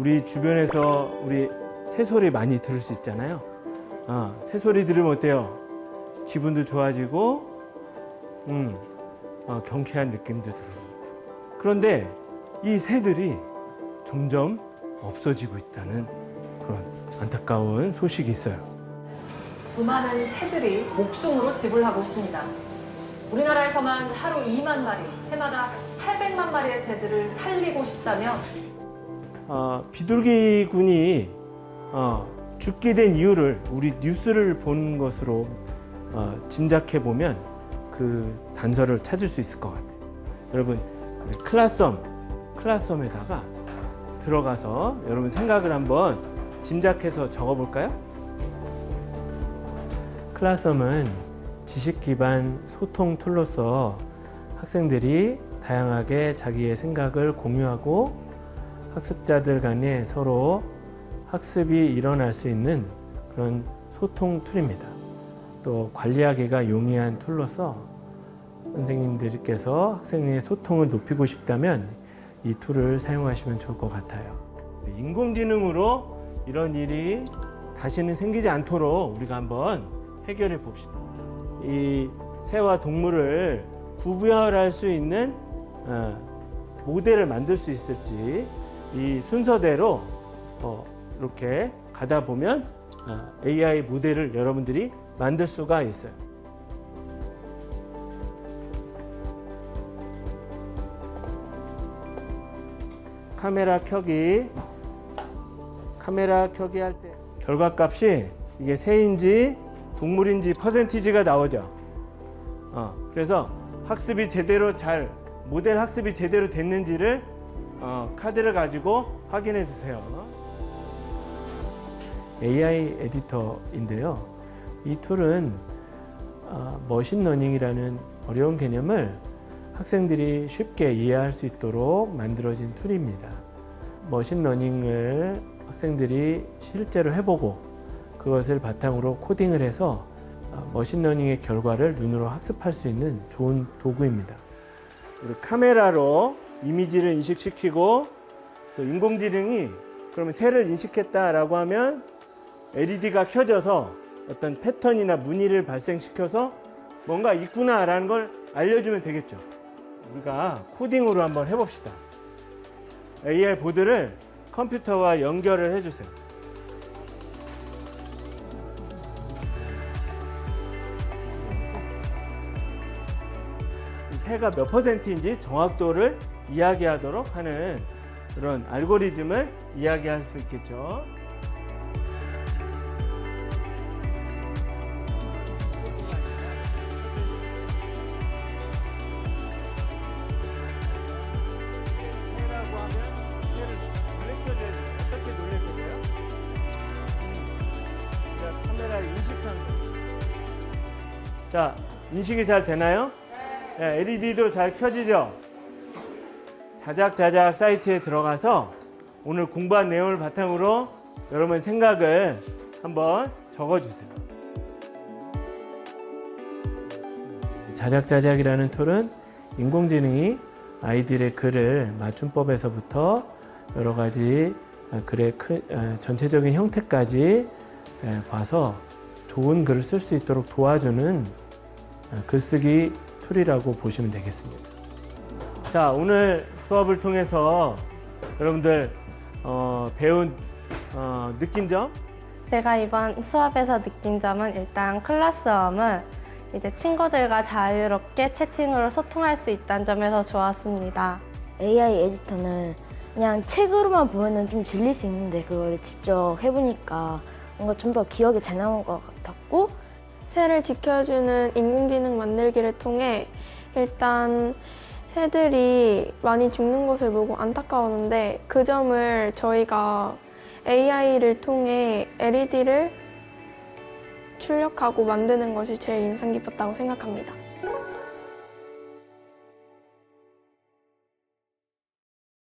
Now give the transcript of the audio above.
우리 주변에서 우리 새소리 많이 들을 수 있잖아요. 어, 새소리 들으면 어때요? 기분도 좋아지고, 음, 어, 경쾌한 느낌도 들어요. 그런데 이 새들이 점점 없어지고 있다는 그런 안타까운 소식이 있어요. 수많은 새들이 목숨으로 지불하고 있습니다. 우리나라에서만 하루 2만 마리, 해마다 800만 마리의 새들을 살리고 싶다면 어, 비둘기군이 어, 죽게 된 이유를 우리 뉴스를 본 것으로 어, 짐작해 보면 그 단서를 찾을 수 있을 것 같아요. 여러분 클라썸 클라썸에다가 들어가서 여러분 생각을 한번 짐작해서 적어볼까요? 클라썸은 지식 기반 소통 툴로서 학생들이 다양하게 자기의 생각을 공유하고 학습자들 간에 서로 학습이 일어날 수 있는 그런 소통 툴입니다. 또 관리하기가 용이한 툴로서 선생님들께서 학생의 소통을 높이고 싶다면 이 툴을 사용하시면 좋을 것 같아요. 인공지능으로 이런 일이 다시는 생기지 않도록 우리가 한번 해결해 봅시다. 이 새와 동물을 구별할 수 있는 어, 모델을 만들 수 있을지 이 순서대로 어, 이렇게 가다 보면 어, AI 모델을 여러분들이 만들 수가 있어요. 카메라 켜기 카메라 켜기 할 때 결과값이 이게 새인지 동물인지 퍼센티지가 나오죠. 어, 그래서 학습이 제대로 잘 모델 학습이 제대로 됐는지를 어, 카드를 가지고 확인해 주세요. AI 에디터인데요. 이 툴은 어, 머신러닝이라는 어려운 개념을 학생들이 쉽게 이해할 수 있도록 만들어진 툴입니다. 머신러닝을 학생들이 실제로 해보고 그것을 바탕으로 코딩을 해서 어, 머신러닝의 결과를 눈으로 학습할 수 있는 좋은 도구입니다. 우리 카메라로 이미지를 인식시키고 또 인공지능이 그러면 새를 인식했다라고 하면 LED가 켜져서 어떤 패턴이나 무늬를 발생시켜서 뭔가 있구나라는 걸 알려주면 되겠죠. 우리가 코딩으로 한번 해봅시다. AR 보드를 컴퓨터와 연결을 해주세요. 이 새가 몇 퍼센트인지 정확도를 이야기하도록 하는 그런 알고리즘을 이야기할 수 있겠죠. 자, 인식이 잘 되나요? 네. LED도 잘 켜지죠? 자작자작 사이트에 들어가서 오늘 공부한 내용을 바탕으로 여러분 생각을 한번 적어주세요. 자작자작이라는 툴은 인공지능이 아이들의 글을 맞춤법에서부터 여러 가지 글의 큰, 어, 전체적인 형태까지 에, 봐서 좋은 글을 쓸 수 있도록 도와주는 어, 글쓰기 툴이라고 보시면 되겠습니다. 자, 오늘 수업을 통해서 여러분들 어, 배운 어, 느낀 점 제가 이번 수업에서 느낀 점은 일단 클래스홈은 이제 친구들과 자유롭게 채팅으로 소통할 수 있다는 점에서 좋았습니다. AI 에디터는 그냥 책으로만 보면은 좀 질릴 수 있는데 그걸 직접 해보니까 뭔가 좀 더 기억에 잘 남은 것 같았고 새를 지켜주는 인공지능 만들기를 통해 일단 새들이 많이 죽는 것을 보고 안타까웠는데 그 점을 저희가 AI를 통해 LED를 출력하고 만드는 것이 제일 인상 깊었다고 생각합니다.